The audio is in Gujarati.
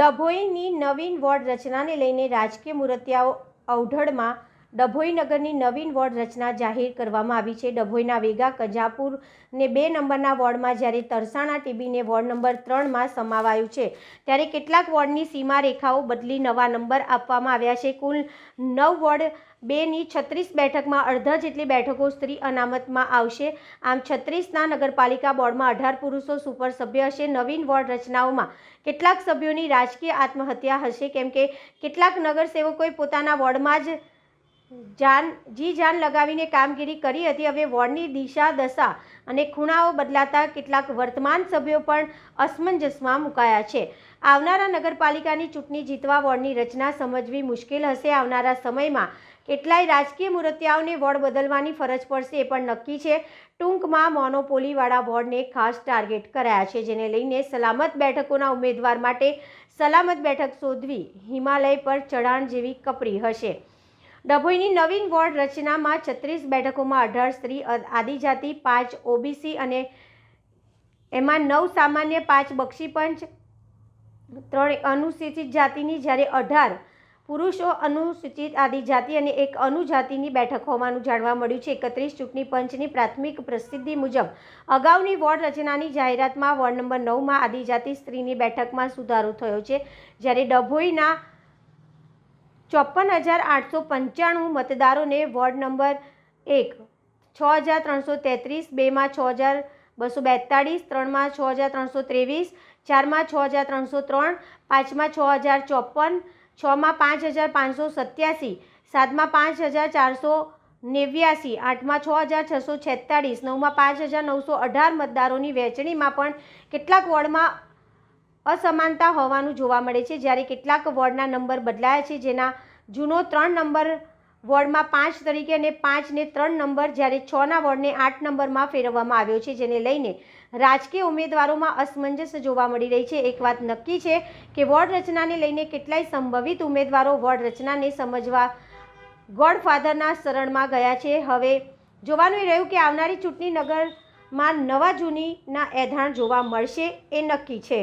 ડભોઈની નવીન વોર્ડ રચનાને લઈને રાજકીય મૂર્તિયાઓ અવઢડમાં ડભોઈ નગરની નવીન વોર્ડ રચના જાહેર કરવામાં આવી છે. ડભોઈના વેગા, કજાપુર ને બે નંબરના વોર્ડમાં જ્યારે તરસાણા ટીબીને વોર્ડ નંબર ત્રણમાં સમાવાયું છે, ત્યારે કેટલાક વોર્ડની સીમા રેખાઓ બદલી નવા નંબર આપવામાં આવ્યા છે. કુલ નવ વોર્ડ બેની છત્રીસ બેઠકમાં અડધા જેટલી બેઠકો સ્ત્રી અનામતમાં આવશે. આમ છત્રીસના નગરપાલિકા બોર્ડમાં અઢાર પુરુષો સુપર સભ્ય હશે. નવીન વોર્ડ રચનાઓમાં કેટલાક સભ્યોની રાજકીય આત્મહત્યા હશે. કેમ કે કેટલાક નગરસેવકોએ પોતાના વોર્ડમાં જ જાન, જી જાન લગાવીને કામગીરી કરી હતી. હવે વોર્ડની દિશા, દશા અને ખૂણાઓ બદલાતા કેટલાક વર્તમાન સભ્યો પણ અસમંજસમાં મુકાયા છે. આવનારા નગરપાલિકાની ચૂંટણી જીતવા વોર્ડની રચના સમજવી મુશ્કેલ હશે. આવનારા સમયમાં કેટલાય રાજકીય મૂર્તિયાઓને વોર્ડ બદલવાની ફરજ પડશે એ પણ નક્કી છે. ટૂંકમાં મોનોપોલીવાળા વોર્ડને ખાસ ટાર્ગેટ કરાયા છે, જેને લઈને સલામત બેઠકોના ઉમેદવાર માટે સલામત બેઠક શોધવી હિમાલય પર ચઢાણ જેવી કપરી હશે. ડભોઈની નવીન વોર્ડ રચનામાં છત્રીસ બેઠકોમાં અઢાર સ્ત્રી આદિજાતિ, પાંચ ઓબીસી અને એમાં નવ સામાન્ય, પાંચ બક્ષીપંચ ત્રણ અનુસૂચિત જાતિની. જ્યારે અઢાર પુરુષો અનુસૂચિત આદિજાતિ અને એક અનુજાતિની બેઠક હોવાનું જાણવા મળ્યું છે. એકત્રીસ ચૂંટણી પંચની પ્રાથમિક પ્રસિદ્ધિ મુજબ અગાઉની વોર્ડ રચનાની જાહેરાતમાં વોર્ડ નંબર નવમાં આદિજાતિ સ્ત્રીની બેઠકમાં સુધારો થયો છે. જ્યારે ડભોઈના ચોપન હજાર આઠસો પંચાણું મતદારોને વોર્ડ નંબર એક. છ હજાર ત્રણસો તેત્રીસ, બેમાં છ હજાર બસો બેતાળીસ, ત્રણમાં છ હજાર ત્રણસો ત્રેવીસ, ચારમાં છ હજાર ત્રણસો ત્રણ, પાંચમાં છ હજાર ચોપન, છમાં પાંચ હજાર પાંચસો સત્યાસી, સાતમાં પાંચ હજાર ચારસો નેવ્યાસી, આઠમાં છ હજાર છસો છેતાળીસ, નવમાં પાંચ હજાર નવસો અઢાર મતદારોની વહેંચણીમાં પણ કેટલાક વોર્ડમાં અસમાનતા હોવાનું જોવા મળે છે. જ્યારે કેટલાક વોર્ડના નંબર બદલાયા છે, જેના જૂનો ત્રણ નંબર વોર્ડમાં પાંચ તરીકે અને પાંચને ત્રણ નંબર જ્યારે છના વોર્ડને આઠ નંબરમાં ફેરવવામાં આવ્યો છે, જેને લઈને રાજકીય ઉમેદવારોમાં અસમંજસ જોવા મળી રહી છે. એક વાત નક્કી છે કે વોર્ડ રચનાને લઈને કેટલાય સંભવિત ઉમેદવારો વોર્ડ રચનાને સમજવા ગોડફાધરના શરણમાં ગયા છે. હવે જોવાનું એ રહ્યું કે આવનારી ચૂંટણી નગરમાં નવા જૂનીના એધાણ જોવા મળશે, એ નક્કી છે.